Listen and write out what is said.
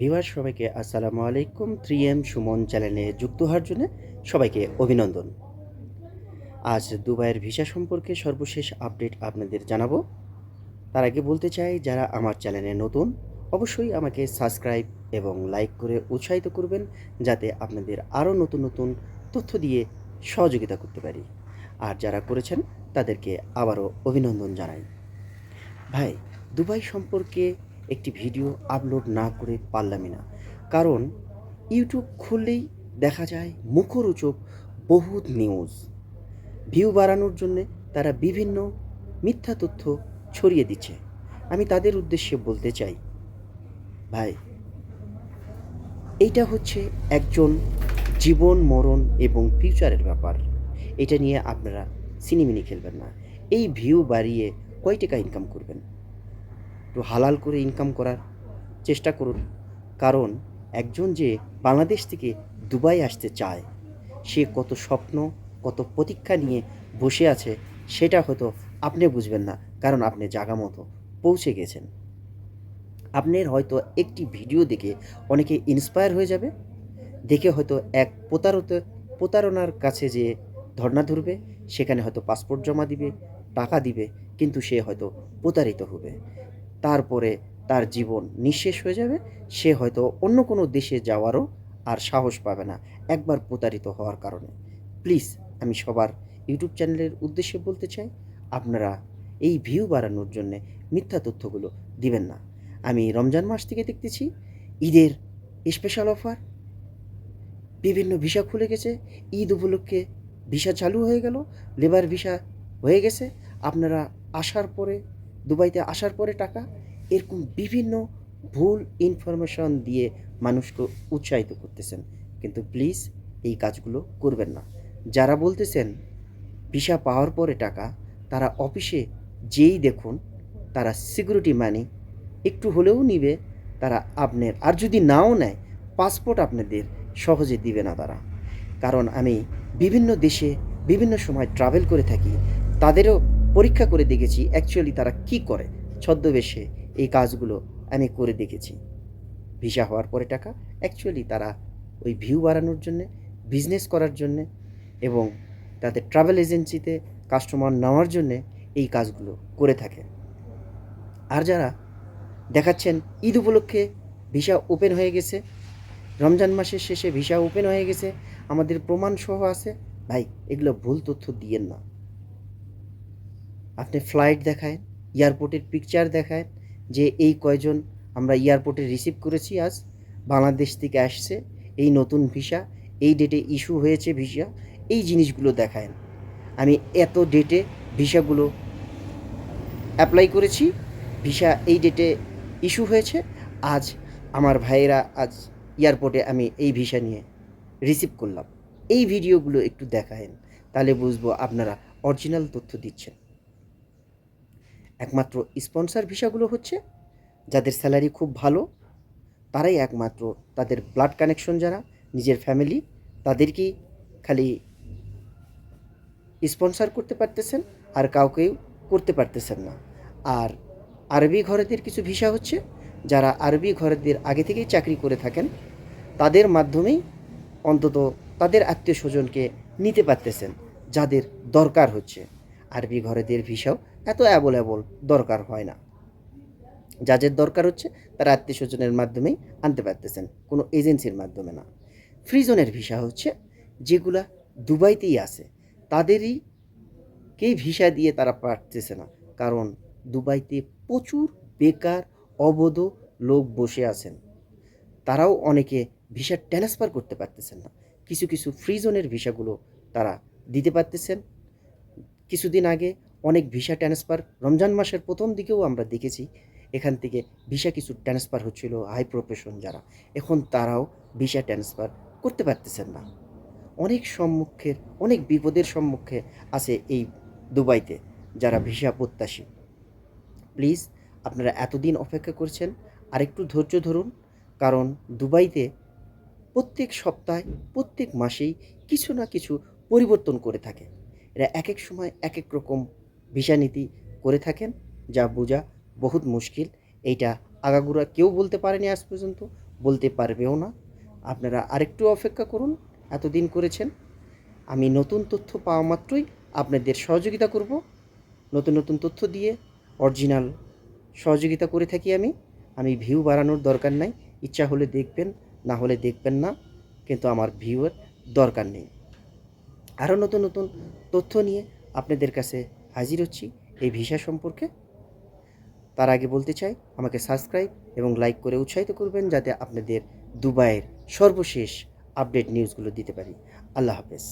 Viewer সবাইকে আসসালামু আলাইকুম। থ্রি এম সুমন চ্যানেলে যুক্ত হওয়ার জন্য সবাইকে অভিনন্দন। আজ দুবাইয়ের ভিসা সম্পর্কে সর্বশেষ আপডেট আপনাদের জানাব। তার আগে বলতে চাই, যারা আমার চ্যানেলে নতুন, অবশ্যই আমাকে সাবস্ক্রাইব এবং লাইক করে উৎসাহিত করবেন, যাতে আপনাদের আরও নতুন নতুন তথ্য দিয়ে সহযোগিতা করতে পারি। আর যারা করেছেন, তাদেরকে আবারও অভিনন্দন জানাই। ভাই, দুবাই সম্পর্কে একটি ভিডিও আপলোড না করে পারলামই না। কারণ ইউটিউব খুললেই দেখা যায় মুখরোচক বহুত নিউজ। ভিউ বাড়ানোর জন্যে তারা বিভিন্ন মিথ্যা তথ্য ছড়িয়ে দিচ্ছে। আমি তাদের উদ্দেশ্যে বলতে চাই, ভাই, এইটা হচ্ছে একজন জীবন, মরণ এবং ফিউচারের ব্যাপার। এটা নিয়ে আপনারা সিনেমিনি খেলবেন না। এই ভিউ বাড়িয়ে কয় টাকা ইনকাম করবেন? একটু হালাল করে ইনকাম করার চেষ্টা করুন। কারণ একজন যে বাংলাদেশ থেকে দুবাই আসতে চায়, সে কত স্বপ্ন, কত প্রতীক্ষা নিয়ে বসে আছে, সেটা হয়তো আপনি বুঝবেন না। কারণ আপনি জাগা মতো পৌঁছে গেছেন। আপনার হয়তো একটি ভিডিও দেখে অনেকে ইন্সপায়ার হয়ে যাবে। দেখে হয়তো এক প্রতারত, প্রতারণার কাছে যে ধর্ণা ধরবে, সেখানে হয়তো পাসপোর্ট জমা দিবে, টাকা দিবে, কিন্তু সে হয়তো প্রতারিত হবে। তারপরে তার জীবন নিঃশেষ হয়ে যাবে। সে হয়তো অন্য কোনো দেশে যাওয়ারও আর সাহস পাবে না, একবার প্রতারিত হওয়ার কারণে। প্লিজ, আমি সবার ইউটিউব চ্যানেলের উদ্দেশ্যে বলতে চাই, আপনারা এই ভিউ বাড়ানোর জন্যে মিথ্যা তথ্যগুলো দিবেন না। আমি রমজান মাস থেকে দেখতেছি, ঈদের স্পেশাল অফার বিভিন্ন ভিসা খুলে গেছে, ঈদ উপলক্ষে ভিসা চালু হয়ে গেল লেবার ভিসা হয়ে গেছে। আপনারা আসার পরে দুবাইতে আসার পরে টাকা, এরকম বিভিন্ন ভুল ইনফরমেশন দিয়ে মানুষকে উৎসাহিত করতেছেন। কিন্তু প্লিজ এই কাজগুলো করবেন না। যারা বলতেছেন ভিসা পাওয়ার পরে টাকা, তারা অফিসে যেই দেখুন, তারা সিকিউরিটি মানি একটু হলেও নিবে, তারা আপনার, আর যদি নাও নেয় পাসপোর্ট আপনাদের সহজে দিবে না তারা। কারণ আমি বিভিন্ন দেশে বিভিন্ন সময় ট্রাভেল করে থাকি, তাদেরও পরীক্ষা করে দেখেছি অ্যাকচুয়ালি তারা কি করে? ছদ্মবেশে এই কাজগুলো আমি করে দেখেছি। ভিসা হওয়ার পরে টাকা অ্যাকচুয়ালি তারা ওই ভিউ বাড়ানোর জন্যে বিজনেস করার জন্যে এবং তাদের ট্রাভেল এজেন্সিতে কাস্টমার নেওয়ার জন্যে এই কাজগুলো করে থাকে। আর যারা দেখাচ্ছেন ঈদ উপলক্ষে ভিসা ওপেন হয়ে গেছে, রমজান মাসের শেষে ভিসা ওপেন হয়ে গেছে, আমাদের প্রমাণ সহ আছে, ভাই, এগুলো ভুল তথ্য দিয়েন না। আপনি ফ্লাইট দেখায়, এয়ারপোর্টের পিকচার দেখায় যে এই কয়জন আমরা এয়ারপোর্টে রিসিভ করেছি আজ, বাংলাদেশ থেকে আসছে, এই নতুন ভিসা, এই ডেটে ইস্যু হয়েছে ভিসা, এই জিনিসগুলো দেখায়। আমি এত ডেটে ভিসাগুলো অ্যাপ্লাই করেছি, ভিসা এই ডেটে ইস্যু হয়েছে, আজ আমার ভাইয়েরা আজ এয়ারপোর্টে আমি এই ভিসা নিয়ে রিসিভ করলাম। এই ভিডিওগুলো একটু দেখায়েন, তাহলে বুঝব আপনারা অরিজিনাল তথ্য দিচ্ছেন। একমাত্র স্পন্সর ভিসাগুলো হচ্ছে যাদের স্যালারি খুব ভালো, তারাই একমাত্র তাদের ব্লাড কানেকশন যারা, নিজের ফ্যামিলি, তাদেরকেই খালি স্পন্সর করতে পারতেছেন আর কাউকেও করতে পারতেছেন না। আর আরবি ঘরেদের কিছু ভিসা হচ্ছে, যারা আরবি ঘরেদের আগে থেকেই চাকরি করে থাকেন, তাদের মাধ্যমেই অন্তত তাদের আত্মীয় স্বজনকে নিতে পারতেছেন, যাদের দরকার হচ্ছে। আরবি ঘরেদের ভিসাও এত অ্যাভেলেবল দরকার হয় না। যাদের দরকার হচ্ছে, তারা আত্মীয় স্বজনের মাধ্যমেই আনতে পারতেছেন, কোনো এজেন্সির মাধ্যমে না। ফ্রিজনের ভিসা হচ্ছে, যেগুলা দুবাইতেই আছে, তাদেরই কেই ভিসা দিয়ে তারা পারতেছে না, কারণ দুবাইতে প্রচুর বেকার, অবৈধ লোক বসে আছেন। তারাও অনেকে ভিসা ট্রান্সফার করতে পারতেছেন না। কিছু কিছু ফ্রি জোনের ভিসাগুলো তারা দিতে পারতেছেন। কিছুদিন আগে অনেক ভিসা ট্রান্সফার রমজান মাসের প্রথম দিকেও আমরা দেখেছি। এখান থেকে ভিসা কিছু ট্রান্সফার হচ্ছিল হাই প্রফেশন যারা। এখন তারাও ভিসা ট্রান্সফার করতে পারতেছেন না। অনেক সম্মুখের অনেক বিপদের সম্মুখে আছে এই দুবাইতে যারা ভিসা প্রত্যাশী। প্লিজ, আপনারা এতদিন অপেক্ষা করছেন, আরেকটু ধৈর্য ধরুন, কারণ দুবাইতে প্রত্যেক সপ্তাহে, প্রত্যেক মাসেই কিছু না কিছু পরিবর্তন করে থাকে। এরা এক এক সময় এক এক রকম ভিসা নীতি করে থাকেন, যা বোঝা বহুত মুশকিল। এইটা আগাগুড়া কেউ বলতে পারেনি আজ পর্যন্ত, বলতে পারবেও না। আপনারা আরেকটু অপেক্ষা করুন, এতদিন করেছেন। আমি নতুন তথ্য পাওয়া মাত্রই আপনাদের সহযোগিতা করব। নতুন নতুন তথ্য দিয়ে অরিজিনাল সহযোগিতা করে থাকি আমি। আমি ভিউ বাড়ানোর দরকার নাই। ইচ্ছা হলে দেখবেন, না হলে দেখবেন না, কিন্তু আমার ভিউয়ের দরকার নেই। আরও নতুন নতুন তথ্য নিয়ে আপনাদের কাছে হাজির হচ্ছি এই ভিসা সম্পর্কে। তার আগে বলতে চাই, আমাকে সাবস্ক্রাইব এবং লাইক করে উৎসাহিত করবেন যাতে আপনাদের দুবাইয়ের সর্বশেষ আপডেট নিউজগুলো দিতে পারি। আল্লাহ হাফেজ।